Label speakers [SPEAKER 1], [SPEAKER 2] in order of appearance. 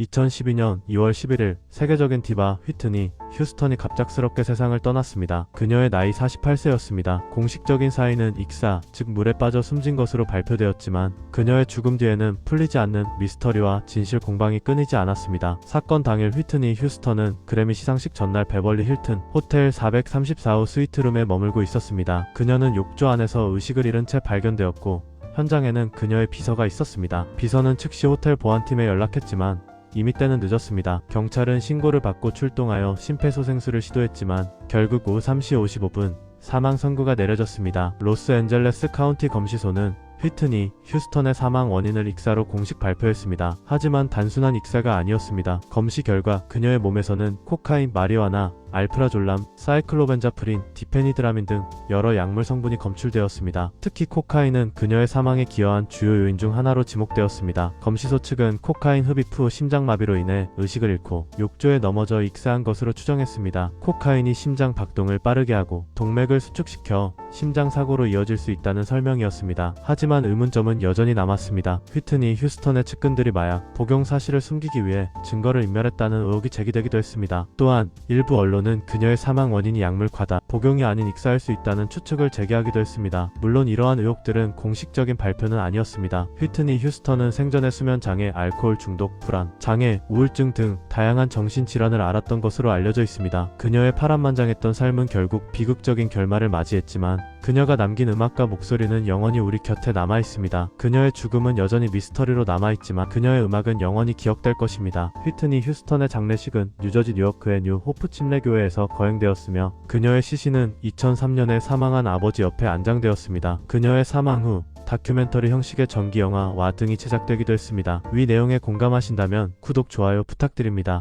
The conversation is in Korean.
[SPEAKER 1] 2012년 2월 11일 세계적인 디바 휘트니 휴스턴이 갑작스럽게 세상을 떠났습니다. 그녀의 나이 48세였습니다. 공식적인 사인은 익사, 즉 물에 빠져 숨진 것으로 발표되었지만 그녀의 죽음 뒤에는 풀리지 않는 미스터리와 진실 공방이 끊이지 않았습니다. 사건 당일 휘트니 휴스턴은 그래미 시상식 전날 베벌리 힐튼 호텔 434호 스위트룸에 머물고 있었습니다. 그녀는 욕조 안에서 의식을 잃은 채 발견되었고 현장에는 그녀의 비서가 있었습니다. 비서는 즉시 호텔 보안팀에 연락했지만 이미 때는 늦었습니다. 경찰은 신고를 받고 출동하여 심폐소생술을 시도했지만 결국 오후 3시 55분 사망 선고가 내려졌습니다. 로스앤젤레스 카운티 검시소는 휘트니 휴스턴의 사망 원인을 익사로 공식 발표했습니다. 하지만 단순한 익사가 아니었습니다. 검시 결과 그녀의 몸에서는 코카인, 마리화나, 알프라졸람, 사이클로벤자프린, 디페니드라민 등 여러 약물 성분이 검출되었습니다. 특히 코카인은 그녀의 사망에 기여한 주요 요인 중 하나로 지목되었습니다. 검시소 측은 코카인 흡입 후 심장마비로 인해 의식을 잃고 욕조에 넘어져 익사한 것으로 추정했습니다. 코카인이 심장 박동을 빠르게 하고 동맥을 수축시켜 심장 사고로 이어질 수 있다는 설명이었습니다. 하지만 의문점은 여전히 남았습니다. 휘트니 휴스턴의 측근들이 마약 복용 사실을 숨기기 위해 증거를 인멸했다는 의혹이 제기되기도 했습니다. 또한 일부 언론 은 그녀의 사망 원인이 약물 과다, 복용이 아닌 익사할 수 있다는 추측을 제기하기도 했습니다. 물론 이러한 의혹들은 공식적인 발표는 아니었습니다. 휘트니 휴스턴은 생전의 수면 장애, 알코올 중독, 불안, 장애, 우울증 등 다양한 정신 질환을 앓았던 것으로 알려져 있습니다. 그녀의 파란만장했던 삶은 결국 비극적인 결말을 맞이했지만 그녀가 남긴 음악과 목소리는 영원히 우리 곁에 남아 있습니다. 그녀의 죽음은 여전히 미스터리로 남아 있지만 그녀의 음악은 영원히 기억될 것입니다. 휘트니 휴스턴의 장례식은 뉴저지 뉴요크의 뉴 호프 침례교회에서 거행되었으며 그녀의 시신은 2003년에 사망한 아버지 옆에 안장되었습니다. 그녀의 사망 후 다큐멘터리 형식의 전기 영화와 등이 제작되기도 했습니다. 위 내용에 공감하신다면 구독, 좋아요 부탁드립니다.